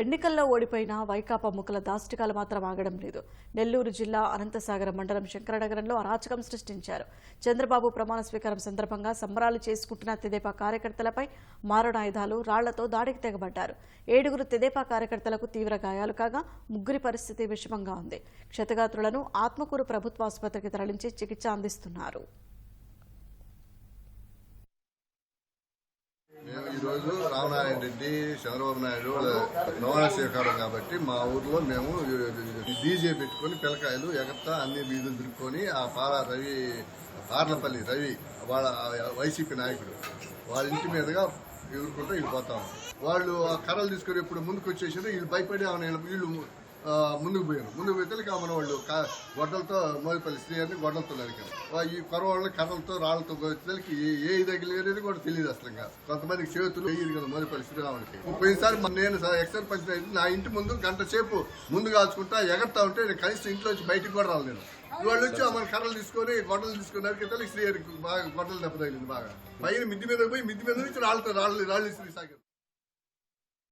ఎన్నికల్లో ఓడిపోయిన వైకాపా ముఖల దాష్టికాలు మాత్రం ఆగడం లేదు. నెల్లూరు జిల్లా అనంతసాగర మండలం శంకరనగరంలో అరాచకం సృష్టించారు. చంద్రబాబు ప్రమాణ స్వీకారం సందర్భంగా సంబరాలు చేసుకుంటున్న తెదేపా కార్యకర్తలపై మారణాయుధాలు రాళ్ళతో దాడికి తెగబడ్డారు. ఏడుగురు తెదేపా కార్యకర్తలకు తీవ్ర గాయాలు కాగా ముగ్గురి పరిస్థితి విషమంగా ఉంది. క్షతగాత్రులను ఆత్మకూరు ప్రభుత్వాసుపత్రికి తరలించి చికిత్స అందిస్తున్నారు మేము ఈరోజు రామనారాయణ రెడ్డి చంద్రబాబు నాయుడు వాళ్ళ కాబట్టి మా ఊర్లో మేము డీజే పెట్టుకొని పిల్లకాయలు ఎగత్తా అన్ని వీధులు తిరుక్కొని ఆ పాల రవి పార్లపల్లి రవి వాళ్ళ వైసీపీ నాయకుడు వాళ్ళ ఇంటి మీదుగా ఎదుర్కొంటూ వెళ్ళిపోతాం వాళ్ళు ఆ కర్రలు తీసుకొని ఇప్పుడు ముందుకు వచ్చేసారు వీళ్ళు భయపడి ఆమె వీళ్ళు ముందుకు పోయారు. ముందుకు పోతే మన వాళ్ళు గొడ్డలతో గొడ్డలతో శ్రీ అని గొడ్డలతో నరికారు. ఈ కొరవాళ్ళని కర్రలతో రాళ్ళతో వచ్చేసరికి ఏ దగ్గర అనేది కూడా తెలియదు అసలు ఇంకా. కొంతమందికి చేతులు వేయదు కదా మోదిపల్లి శ్రీరాముడికి పోయినసారి నేను ఎక్సైజ్ పంచాయతీ నా ఇంటి ముందు గంట సేపు ముందు కాల్చుకుంటా ఎగరుతా ఉంటే నేను కనీసం ఇంట్లోంచి బయటికి కూడా రాలేదు నేను. వాళ్ళు వచ్చి మన కర్రలు తీసుకొని గొడ్డలు తీసుకొని నరికితే శ్రీహరికి బాగా గొడ్డలు దెబ్బ తగిలింది బాగా. పైన మిద్ది మీద పోయి మిద్ది మీద నుంచి రాళ్ళతో రాళ్ళు రాళ్ళు శ్రీ సాగారు